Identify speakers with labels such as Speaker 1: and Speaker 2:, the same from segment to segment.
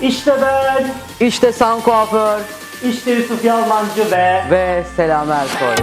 Speaker 1: İşte ben,
Speaker 2: İşte San Kuaför
Speaker 1: işte Yusuf Yalmancı ve
Speaker 2: ve Selam Ersoy.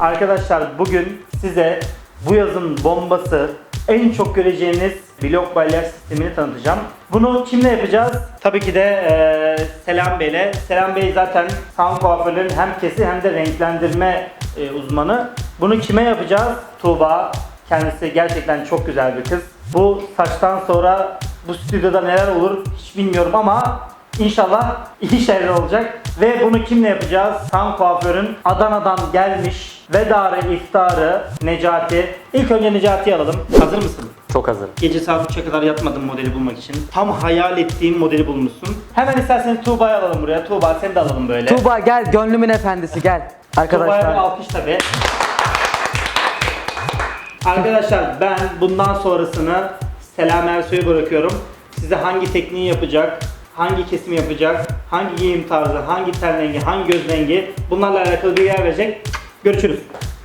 Speaker 1: Arkadaşlar bugün size bu yazın bombası en çok göreceğiniz blok balyaj sistemini tanıtacağım. Bunu kimle yapacağız? Tabii ki de eee, Selam Bey'le. Selam Bey zaten sound kuaförlerin hem kesi hem de renklendirme e, uzmanı. Bunu kime yapacağız? Tuğba. Kendisi gerçekten çok güzel bir kız. Bu saçtan sonra bu stüdyoda neler olur hiç bilmiyorum ama İnşallah iyi şeyler olacak. Ve bunu kimle yapacağız? Tam kuaförün Adana'dan gelmiş vedarı iftarı Necati. İlk önce Necati'yi alalım. Hazır mısın?
Speaker 2: Çok hazır.
Speaker 1: Gece saat 3'e kadar yatmadım modeli bulmak için. Tam hayal ettiğim modeli bulmuşsun. Hemen isterseniz Tuğba'yı alalım buraya. Tuğba seni de alalım böyle.
Speaker 2: Tuğba gel gönlümün efendisi gel.
Speaker 1: Tuğba'ya bir
Speaker 2: Arkadaşlar
Speaker 1: alkış tabi. Arkadaşlar ben bundan sonrasını Selam Ersoy'a bırakıyorum. Size hangi tekniği yapacak, hangi kesimi yapacak, hangi giyim tarzı, hangi ten rengi, hangi göz rengi bunlarla alakalı bir yer verecek. Görüşürüz.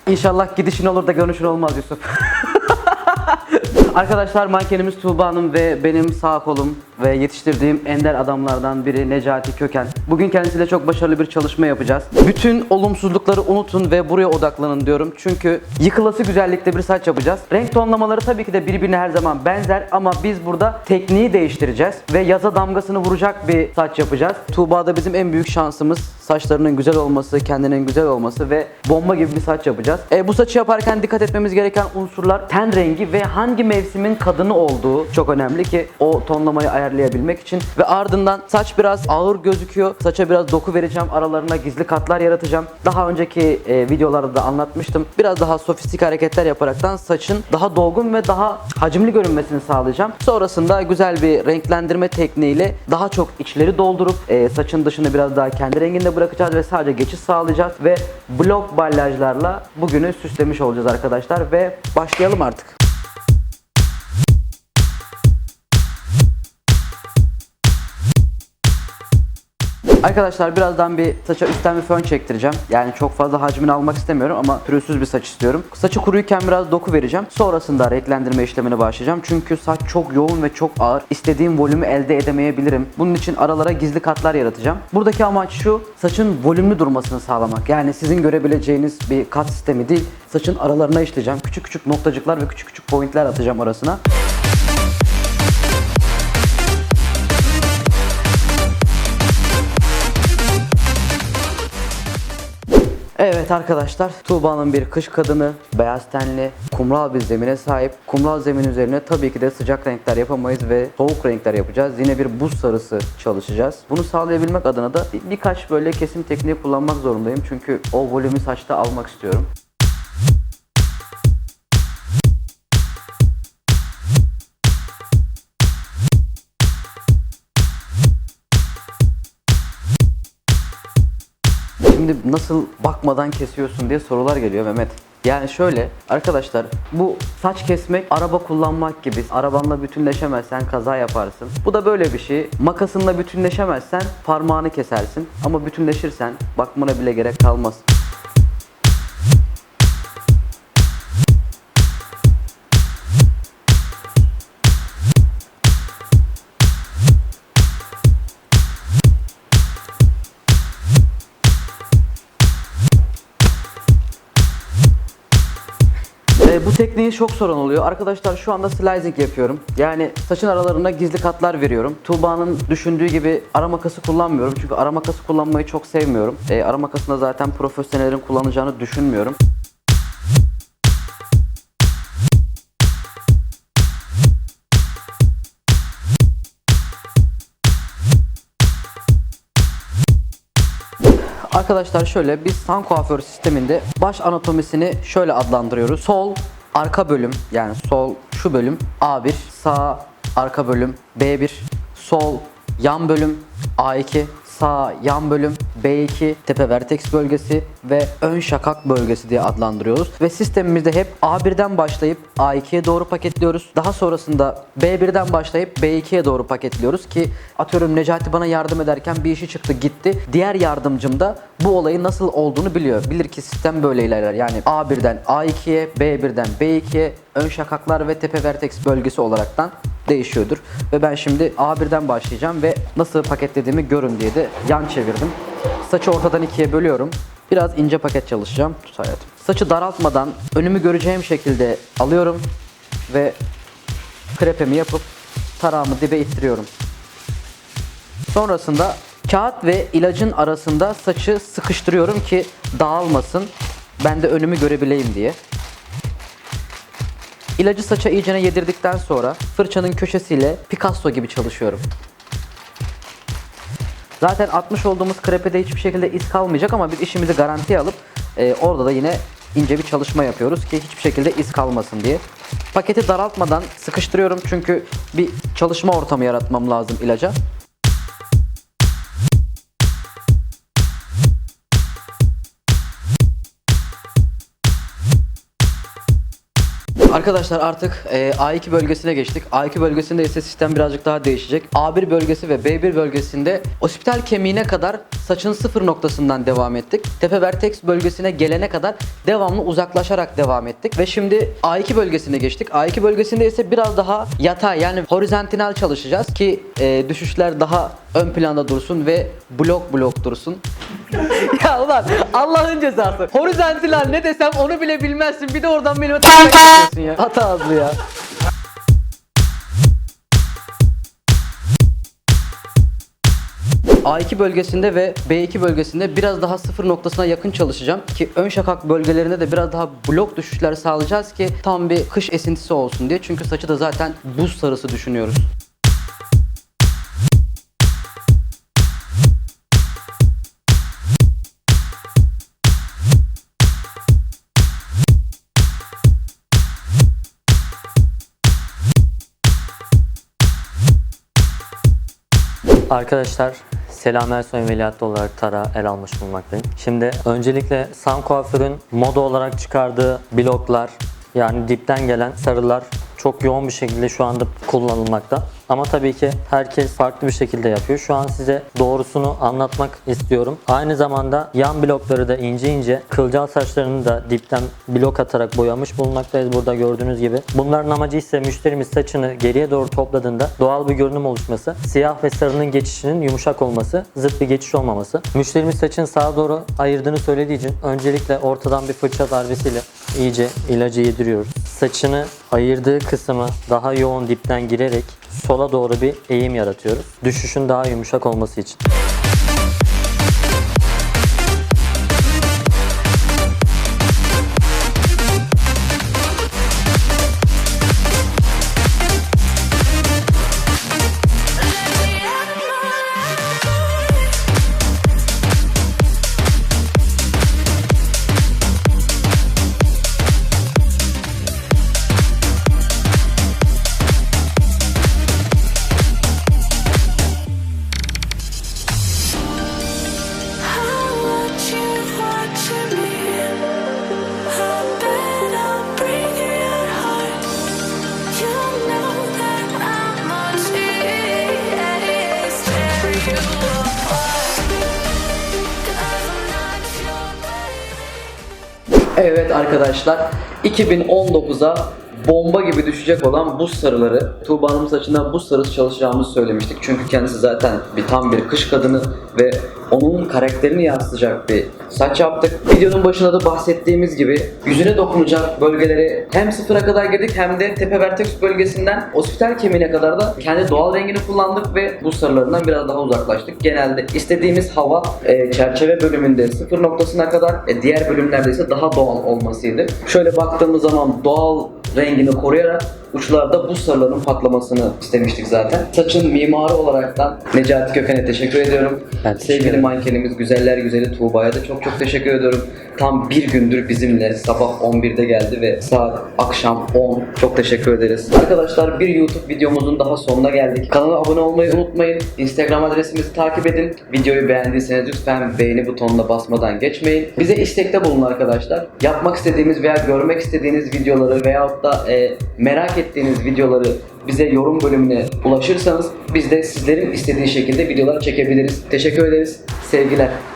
Speaker 2: inşallah gidişin olur da görünüşün olmaz Yusuf. Arkadaşlar mankenimiz Tuğba Hanım ve benim sağ kolum ve yetiştirdiğim ender adamlardan biri Necati Köken. Bugün kendisiyle çok başarılı bir çalışma yapacağız. Bütün olumsuzlukları unutun ve buraya odaklanın diyorum. Çünkü yıkılası güzellikte bir saç yapacağız. Renk tonlamaları tabii ki de birbirine her zaman benzer ama biz burada tekniği değiştireceğiz ve yaza damgasını vuracak bir saç yapacağız. Tuğba'da bizim en büyük şansımız saçlarının güzel olması, kendinin güzel olması ve bomba gibi bir saç yapacağız. E, bu saçı yaparken dikkat etmemiz gereken unsurlar ten rengi ve hangi mevsimin kadını olduğu çok önemli ki o tonlamayı ayarlayabilmek için. Ve ardından saç biraz ağır gözüküyor. Saça biraz doku vereceğim. Aralarına gizli katlar yaratacağım. Daha önceki e, videolarda da anlatmıştım. Biraz daha sofistik hareketler yaparaktan saçın daha dolgun ve daha hacimli görünmesini sağlayacağım. Sonrasında güzel bir renklendirme tekniğiyle daha çok içleri doldurup e, saçın dışını biraz daha kendi renginde bırakacağız ve sadece geçiş sağlayacağız ve blok balyajlarla bugünü süslemiş olacağız arkadaşlar ve başlayalım artık. Arkadaşlar birazdan bir saça üstten bir fön çektireceğim. Yani çok fazla hacmini almak istemiyorum ama pürüzsüz bir saç istiyorum. Saçı kuruyken biraz doku vereceğim. Sonrasında renklendirme işlemine başlayacağım. Çünkü saç çok yoğun ve çok ağır. İstediğim volümü elde edemeyebilirim. Bunun için aralara gizli katlar yaratacağım. Buradaki amaç şu, saçın volümlü durmasını sağlamak. Yani sizin görebileceğiniz bir kat sistemi değil. Saçın aralarına işleyeceğim. Küçük küçük noktacıklar ve küçük küçük pointler atacağım arasına. Evet arkadaşlar, Tuğba'nın bir kış kadını, beyaz tenli, kumral bir zemine sahip. Kumral zemin üzerine tabii ki de sıcak renkler yapamayız ve soğuk renkler yapacağız. Yine bir buz sarısı çalışacağız. Bunu sağlayabilmek adına da bir- birkaç böyle kesim tekniği kullanmak zorundayım. Çünkü o volümü saçta almak istiyorum. Şimdi nasıl bakmadan kesiyorsun diye sorular geliyor Mehmet. Yani şöyle arkadaşlar bu saç kesmek araba kullanmak gibi. Arabanla bütünleşemezsen kaza yaparsın. Bu da böyle bir şey. Makasınla bütünleşemezsen parmağını kesersin. Ama bütünleşirsen bakmana bile gerek kalmaz. Çok sorun oluyor. Arkadaşlar şu anda slicing yapıyorum. Yani saçın aralarına gizli katlar veriyorum. Tuğba'nın düşündüğü gibi ara makası kullanmıyorum. Çünkü ara makası kullanmayı çok sevmiyorum. E, ara makasında zaten profesyonellerin kullanacağını düşünmüyorum. Arkadaşlar şöyle biz san kuaför sisteminde baş anatomisini şöyle adlandırıyoruz. Sol arka bölüm yani sol şu bölüm A1, sağ arka bölüm B1, sol yan bölüm A2, sağ yan bölüm, B2 tepe vertex bölgesi ve ön şakak bölgesi diye adlandırıyoruz. Ve sistemimizde hep A1'den başlayıp A2'ye doğru paketliyoruz. Daha sonrasında B1'den başlayıp B2'ye doğru paketliyoruz ki atıyorum Necati bana yardım ederken bir işi çıktı gitti. Diğer yardımcım da bu olayın nasıl olduğunu biliyor. Bilir ki sistem böyle ilerler. Yani A1'den A2'ye, B1'den B2'ye ön şakaklar ve tepe vertex bölgesi olaraktan değişiyordur. Ve ben şimdi A1'den başlayacağım ve nasıl paketlediğimi görün diye de yan çevirdim. Saçı ortadan ikiye bölüyorum. Biraz ince paket çalışacağım. Tut hayatım. Saçı daraltmadan önümü göreceğim şekilde alıyorum ve krepemi yapıp tarağımı dibe ittiriyorum. Sonrasında kağıt ve ilacın arasında saçı sıkıştırıyorum ki dağılmasın. Ben de önümü görebileyim diye. İlacı saça iyicene yedirdikten sonra fırçanın köşesiyle Picasso gibi çalışıyorum. Zaten atmış olduğumuz krepede hiçbir şekilde iz kalmayacak ama biz işimizi garantiye alıp e, orada da yine ince bir çalışma yapıyoruz ki hiçbir şekilde iz kalmasın diye. Paketi daraltmadan sıkıştırıyorum çünkü bir çalışma ortamı yaratmam lazım ilaca. Arkadaşlar artık e, A2 bölgesine geçtik. A2 bölgesinde ise sistem birazcık daha değişecek. A1 bölgesi ve B1 bölgesinde ospital kemiğine kadar saçın sıfır noktasından devam ettik. Tepe vertex bölgesine gelene kadar devamlı uzaklaşarak devam ettik. Ve şimdi A2 bölgesine geçtik. A2 bölgesinde ise biraz daha yatay yani horizontal çalışacağız ki e, düşüşler daha ön planda dursun ve blok blok dursun. Ya ulan Allah'ın cezası. Horizontal ne desem onu bile bilmezsin. Bir de oradan benim takmak ya. Hata azlı ya. A2 bölgesinde ve B2 bölgesinde biraz daha sıfır noktasına yakın çalışacağım ki ön şakak bölgelerinde de biraz daha blok düşüşler sağlayacağız ki tam bir kış esintisi olsun diye. Çünkü saçı da zaten buz sarısı düşünüyoruz.
Speaker 3: Arkadaşlar Selam Ersoy Veliahtı olarak Tara el almış bulunmaktayım. Şimdi öncelikle Sam Kuaför'ün moda olarak çıkardığı bloklar yani dipten gelen sarılar çok yoğun bir şekilde şu anda kullanılmakta. Ama tabii ki herkes farklı bir şekilde yapıyor. Şu an size doğrusunu anlatmak istiyorum. Aynı zamanda yan blokları da ince ince kılcal saçlarını da dipten blok atarak boyamış bulunmaktayız burada gördüğünüz gibi. Bunların amacı ise müşterimiz saçını geriye doğru topladığında doğal bir görünüm oluşması, siyah ve sarının geçişinin yumuşak olması, zıt bir geçiş olmaması. Müşterimiz saçın sağa doğru ayırdığını söylediği için öncelikle ortadan bir fırça darbesiyle iyice ilacı yediriyoruz. Saçını ayırdığı kısmı daha yoğun dipten girerek sola doğru bir eğim yaratıyoruz. Düşüşün daha yumuşak olması için.
Speaker 2: Evet arkadaşlar 2019'a bomba gibi düşecek olan buz sarıları Tuğba'nın saçından buz sarısı çalışacağımızı söylemiştik. Çünkü kendisi zaten bir tam bir kış kadını ve onun karakterini yansıtacak bir saç yaptık. Videonun başında da bahsettiğimiz gibi yüzüne dokunacak bölgeleri hem sıfıra kadar girdik hem de tepe vertex bölgesinden ospital kemiğine kadar da kendi doğal rengini kullandık ve buz sarılarından biraz daha uzaklaştık. Genelde istediğimiz hava e, çerçeve bölümünde sıfır noktasına kadar e, diğer bölümlerde ise daha doğal olmasıydı. Şöyle baktığımız zaman doğal rengini koruyarak uçlarda buz sarıların patlamasını istemiştik zaten. Saçın mimarı olaraktan Necati Köken'e teşekkür ediyorum.
Speaker 3: Ben teşekkür
Speaker 2: Sevgili mankenimiz Güzeller Güzeli Tuğba'ya da çok çok teşekkür ediyorum. Tam bir gündür bizimle sabah 11'de geldi ve saat akşam 10. Çok teşekkür ederiz. Arkadaşlar bir YouTube videomuzun daha sonuna geldik. Kanala abone olmayı unutmayın. Instagram adresimizi takip edin. Videoyu beğendiyseniz lütfen beğeni butonuna basmadan geçmeyin. Bize istekte bulun arkadaşlar. Yapmak istediğimiz veya görmek istediğiniz videoları veyahut da e, merak ettiğiniz videoları bize yorum bölümüne ulaşırsanız biz de sizlerin istediği şekilde videolar çekebiliriz. Teşekkür ederiz. Sevgiler.